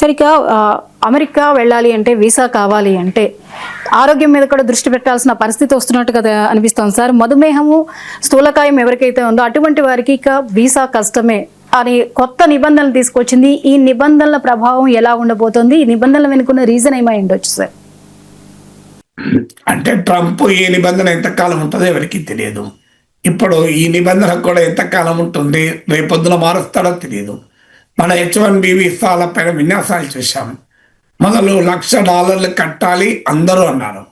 సరిగ్గా అమెరికా వెళ్ళాలి అంటే వీసా కావాలి అంటే ఆరోగ్యం మీద కూడా దృష్టి పెట్టాల్సిన పరిస్థితి వస్తున్నట్టు కదా అనిపిస్తుంది సార్. మధుమేహము స్థూలకాయం ఎవరికైతే ఉందో అటువంటి వారికి ఇక వీసా కష్టమే అని కొత్త నిబంధనలు తీసుకొచ్చింది. ఈ నిబంధనల ప్రభావం ఎలా ఉండబోతోంది? ఈ నిబంధనల వెనుకున్న రీజన్ ఏమై ఉండొచ్చు సార్? అంటే ట్రంప్ ఏ నిబంధన ఎంతకాలం ఉంటుందో ఎవరికి తెలియదు. ఇప్పుడు ఈ నిబంధన కూడా ఎంతకాలం ఉంటుంది? రేపొద్దున మారుస్తాడో తెలియదు. మన హెచ్ వన్ బి వీసాల పైన విన్యాసాలు చూశాం మొదలు లక్ష డాలర్లు కట్టాలి అందరూ అన్నారు.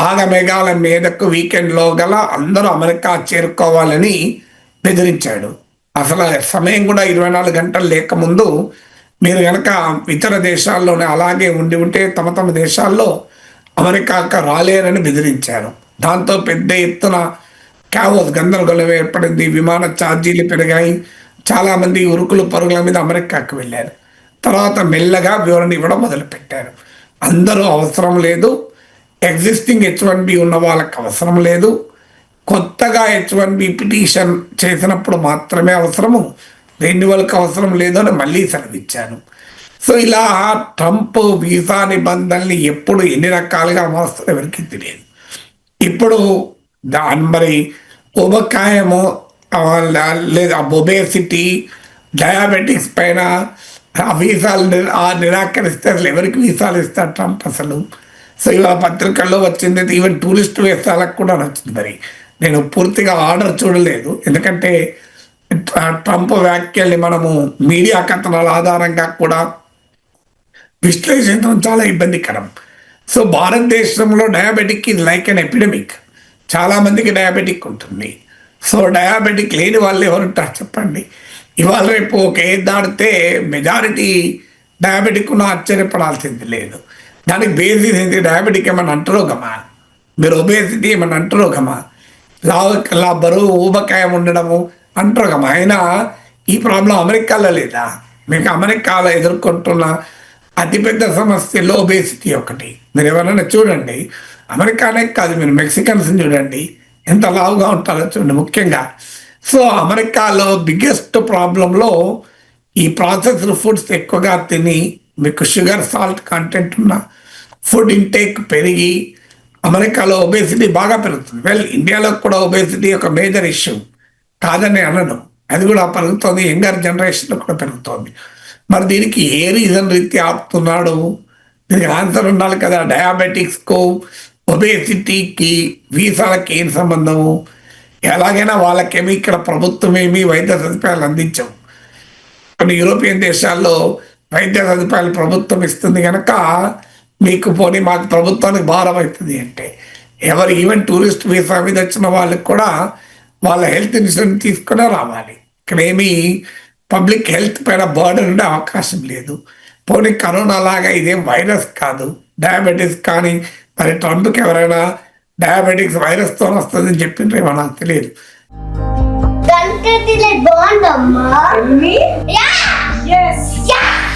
ఆగమేఘాల మీదకు వీకెండ్లో గల అందరూ అమెరికా చేరుకోవాలని బెదిరించాడు. అసలు సమయం కూడా ఇరవై నాలుగు గంటలు లేకముందు మీరు కనుక ఇతర దేశాల్లోనే అలాగే ఉండి ఉంటే తమ తమ దేశాల్లో అమెరికాకు రాలేరని బెదిరించారు. దాంతో పెద్ద ఎత్తున క్యావోస్ గందరగోళం ఏర్పడింది. విమాన ఛార్జీలు పెరిగాయి. చాలామంది ఉరుకులు పరుగుల మీద అమెరికాకు వెళ్ళారు. తర్వాత మెల్లగా వివరణ ఇవ్వడం మొదలుపెట్టారు. అందరూ అవసరం లేదు. ఎగ్జిస్టింగ్ హెచ్ వన్ బి ఉన్న వాళ్ళకి అవసరం లేదు. కొత్తగా హెచ్ వన్ బి పిటిషన్ చేసినప్పుడు మాత్రమే అవసరము. రెన్యువల్కి అవసరం లేదు అని మళ్ళీ సెలవిచ్చాను సో ఇలా ట్రంప్ వీసా నిబంధనల్ని ఎప్పుడు ఎన్ని రకాలుగా మారుస్తారో ఎవరికి తెలియదు. ఇప్పుడు దాని మరి ఉపకాయము లేదా ఒబేసిటీ డయాబెటిక్స్ పైన ఆ వీసాలు ఆ నిరాకరిస్తే అసలు ఎవరికి వీసాలు ఇస్తారు ట్రంప్ అసలు? సో ఇవాళ పత్రికల్లో వచ్చింది ఈవెన్ టూరిస్ట్ వీసాలకు కూడా వచ్చింది మరి. నేను పూర్తిగా ఆర్డర్ చూడలేదు. ఎందుకంటే ట్రంప్ వ్యాఖ్యల్ని మనము మీడియా కథనాల ఆధారంగా కూడా విశ్లేషించడం చాలా ఇబ్బందికరం. సో భారతదేశంలో diabetic is like an epidemic. చాలామందికి డయాబెటిక్ ఉంటుంది. సో డయాబెటిక్ లేని వాళ్ళు ఎవరుంటారు చెప్పండి. ఇవాళ రేపు ఒక ఏది దాడితే మెజారిటీ డయాబెటిక్ ఉన్న ఆశ్చర్యపడాల్సింది లేదు. దానికి బేసిస్ ఏంటి? డయాబెటిక్ ఏమన్నా అంటరోగమా మీరు ఒబేసిటీ ఏమైనా అంటరోగమా లావు లా బరువు ఊబకాయం ఉండడము అంటరోగమా అయినా ఈ ప్రాబ్లం అమెరికాలో లేదా? మీకు అమెరికాలో ఎదుర్కొంటున్న అతిపెద్ద సమస్యలో ఒబేసిటీ ఒకటి. మీరు ఎవరైనా చూడండి. అమెరికానే కాదు మీరు మెక్సికన్స్ చూడండి. ఎంత లావుగా ఉంటారో చూడండి ముఖ్యంగా. సో అమెరికాలో బిగ్గెస్ట్ ప్రాబ్లంలో ఈ ప్రాసెస్డ్ ఫుడ్స్ ఎక్కువగా తిని మీకు షుగర్ సాల్ట్ కంటెంట్ ఉన్న ఫుడ్ ఇంటేక్ పెరిగి అమెరికాలో ఒబేసిటీ బాగా పెరుగుతుంది. వెల్ ఇండియాలో కూడా ఒబేసిటీ ఒక మేజర్ ఇష్యూ కాదని అనను అది కూడా పెరుగుతోంది. యంగర్ జనరేషన్లో కూడా పెరుగుతోంది. మరి దీనికి ఏ రీజన్ రీత్యా ఆపుతున్నాడు? దీనికి ఆన్సర్ ఉండాలి కదా. డయాబెటిక్స్కు ఒబేసిటీకి వీసాలకి ఏం సంబంధము? ఎలాగైనా వాళ్ళకేమి ఇక్కడ ప్రభుత్వం ఏమి వైద్య సదుపాయాలు అందించవు. కొన్ని యూరోపియన్ దేశాల్లో వైద్య సదుపాయాలు ప్రభుత్వం ఇస్తుంది కనుక మీకు పోనీ మాకు ప్రభుత్వానికి భారం అవుతుంది అంటే ఎవరు ఈవెన్ టూరిస్ట్ వీసా మీద వచ్చిన వాళ్ళకి కూడా వాళ్ళ హెల్త్ ఇన్సూరెన్స్ తీసుకునే రావాలి. ఇక్కడ పబ్లిక్ హెల్త్ పైన బర్డన్ ఉండే అవకాశం లేదు. పోనీ కరోనా లాగా ఇదేం వైరస్ కాదు. డయాబెటీస్ కానీ మరి ట్రంప్కి ఎవరైనా డయాబెటిక్స్ వైరస్తో వస్తుందని చెప్పిండ్రేమో నాకు తెలియదు.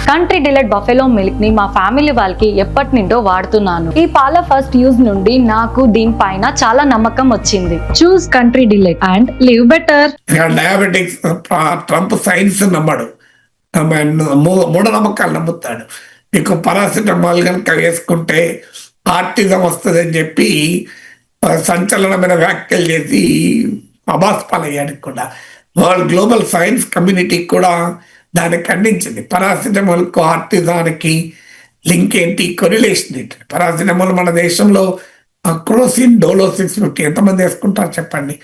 కంట్రీ డిలైట్ బఫెలో మిల్క్ని మా ఫ్యామిలీ వాళ్ళకి ఎప్పటి నుండో వాడుతున్నాను. ఈ పాల ఫస్ట్ యూజ్ నుండి నాకు దీనిపైన చాలా నమ్మకం వచ్చింది. Choose Country Delight and live better diabetics Trump science నమ్మడు. మూఢనమ్మకాలు నమ్ముతాడు. మీకు పరాసిటమాల్ కనుక వేసుకుంటే ఆర్టిజం వస్తుందని చెప్పి సంచలనమైన వ్యాఖ్యలు చేసి అబాస్పాలయ్యాడు కూడా. వరల్డ్ గ్లోబల్ సైన్స్ కమ్యూనిటీ కూడా దాన్ని ఖండించింది. పరాసిటమాల్కు ఆర్టిజానికి లింక్ ఏంటి? కొరిలేషన్ ఏంటి? పరాసిటమాల్ మన దేశంలో క్రోసిన్ డోలోసిక్స్ ఫిఫ్టీ ఎంతమంది వేసుకుంటారు చెప్పండి?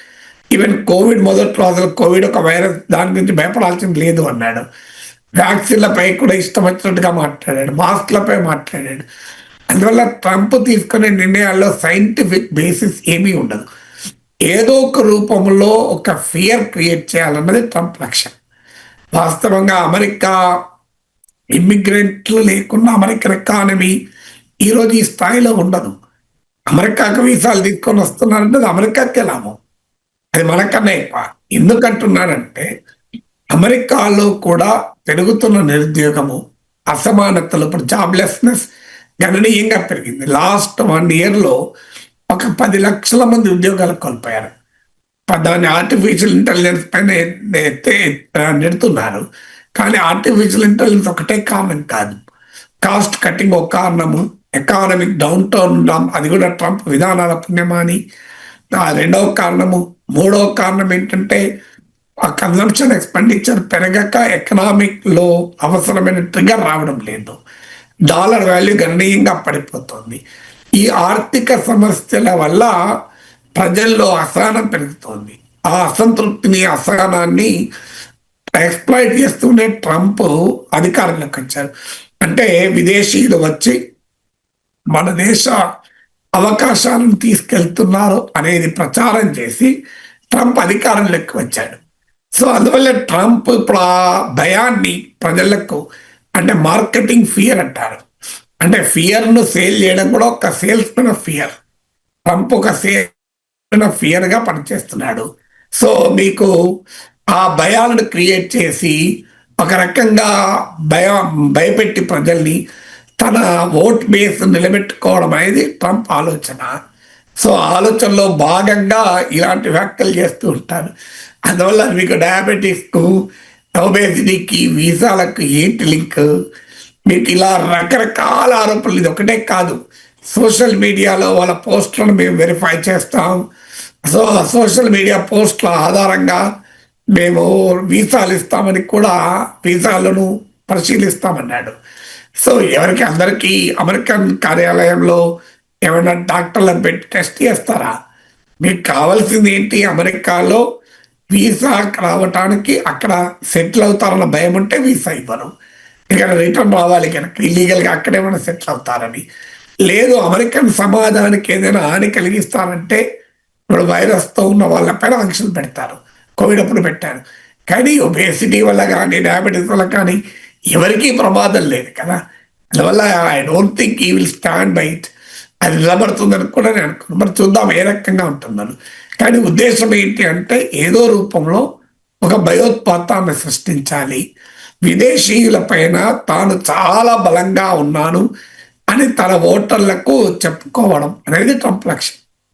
ఈవెన్ కోవిడ్ మొదట్లో అసలు కోవిడ్ ఒక వైరస్ దాని గురించి భయపడాల్సింది లేదు అన్నాడు. వ్యాక్సిన్లపై కూడా ఇష్టం వచ్చినట్టుగా మాట్లాడాడు. మాస్క్లపై మాట్లాడాడు. అందువల్ల ట్రంప్ తీసుకునే నిర్ణయాల్లో సైంటిఫిక్ బేసిస్ ఏమీ ఉండదు. ఏదో ఒక రూపంలో ఒక ఫియర్ క్రియేట్ చేయాలన్నది ట్రంప్ లక్ష్యం. వాస్తవంగా అమెరికా ఇమ్మిగ్రెంట్లు లేకుండా అమెరికన్ ఎకానమీ ఈరోజు ఈ స్థాయిలో ఉండదు. అమెరికాకు వీసాలు తీసుకొని వస్తున్నారంటే అది అమెరికాకే లాభం. అది మనకన్నా ఎక్కువ. ఎందుకంటున్నానంటే అమెరికాలో కూడా పెరుగుతున్న నిరుద్యోగము అసమానతలు ఇప్పుడు జాబ్లెస్నెస్ గణనీయంగా పెరిగింది. లాస్ట్ వన్ ఇయర్లో ఒక పది లక్షల మంది ఉద్యోగాలు కోల్పోయారు. దాన్ని ఆర్టిఫిషియల్ ఇంటెలిజెన్స్ పైన నెడుతున్నారు కానీ ఆర్టిఫిషియల్ ఇంటెలిజెన్స్ ఒకటే కామన్ కాదు. కాస్ట్ కటింగ్ ఒక కారణము. ఎకానమిక్ డౌన్ టౌన్ ఉండడం. అది కూడా ట్రంప్ విధానాల పుణ్యమాని. రెండవ కారణము. మూడవ కారణం ఏంటంటే ఆ కన్సంప్షన్ ఎక్స్పెండిచర్ పెరగక ఎకనామిక్లో అవసరమైన ట్రిగర్ రావడం లేదు. డాలర్ వాల్యూ గణనీయంగా పడిపోతుంది. ఈ ఆర్థిక సమస్యల వల్ల ప్రజల్లో అసహనం పెరుగుతోంది. ఆ అసంతృప్తిని అసహనాన్ని ఎక్స్ప్లాయిట్ చేస్తూనే ట్రంప్ అధికారంలోకి వచ్చారు. అంటే విదేశీయులు వచ్చి మన దేశ అవకాశాలను తీసుకెళ్తున్నారు అనేది ప్రచారం చేసి ట్రంప్ అధికారంలోకి వచ్చాడు. సో అందువల్ల ట్రంప్ ఇప్పుడు ఆ భయాన్ని ప్రజలకు అంటే మార్కెటింగ్ ఫియర్ అంటారు. అంటే ఫియర్ను సేల్ చేయడం కూడా ఒక సేల్స్ మెన్ ఫియర్. ట్రంప్ ఒక సేల్ ఫియర్గా పనిచేస్తున్నాడు. సో మీకు ఆ భయాలను క్రియేట్ చేసి ఒక రకంగా భయ భయపెట్టి ప్రజల్ని తన ఓట్ బేస్ నిలబెట్టుకోవడం అనేది ట్రంప్ ఆలోచన. సో ఆలోచనలో భాగంగా ఇలాంటి వ్యాఖ్యలు చేస్తూ ఉంటారు. అందువల్ల మీకు డయాబెటీస్కు ఒబేసిటీకి వీసాలకు ఏంటి లింక్? మీకు ఇలా రకరకాల ఆరోపణలు ఇది ఒకటే కాదు. సోషల్ మీడియాలో వాళ్ళ పోస్టులను మేము వెరిఫై చేస్తాం. సో సోషల్ మీడియా పోస్టుల ఆధారంగా మేము వీసాలు ఇస్తామని కూడా వీసాలను పరిశీలిస్తామన్నాడు. సో ఎవరికి? అందరికీ అమెరికన్ కార్యాలయంలో ఏమైనా డాక్టర్లను పెట్టి టెస్ట్ చేస్తారా? మీకు కావాల్సింది ఏంటి? అమెరికాలో వీసా రావటానికి అక్కడ సెటిల్ అవుతారన్న భయం ఉంటే వీసా ఇవ్వను. ఇక్కడ రిటర్న్ రావాలి కనుక ఇల్లీగల్గా అక్కడేమైనా సెటిల్ అవుతారని. లేదు అమెరికన్ సమాజానికి ఏదైనా హాని కలిగిస్తారంటే ఇప్పుడు వైరస్తో ఉన్న వాళ్ళపైన ఆంక్షలు పెడతారు. కోవిడ్ అప్పుడు పెట్టారు. కానీ ఒబేసిటీ వల్ల కానీ డయాబెటీస్ వల్ల కానీ ఎవరికీ ప్రమాదం లేదు కదా. అందువల్ల I don't think he will stand by it అది నిలబడుతుందని కూడా నేను అనుకున్నాను మరి చూద్దాం ఏ రకంగా ఉంటున్నాను కానీ ఉద్దేశం ఏంటి అంటే ఏదో రూపంలో ఒక భయోత్పాతాన్ని సృష్టించాలి. విదేశీయుల పైన తాను చాలా బలంగా ఉన్నాను అని తన ఓటర్లకు చెప్పుకోవడం అనేది ట్రంప్ లక్ష్యం.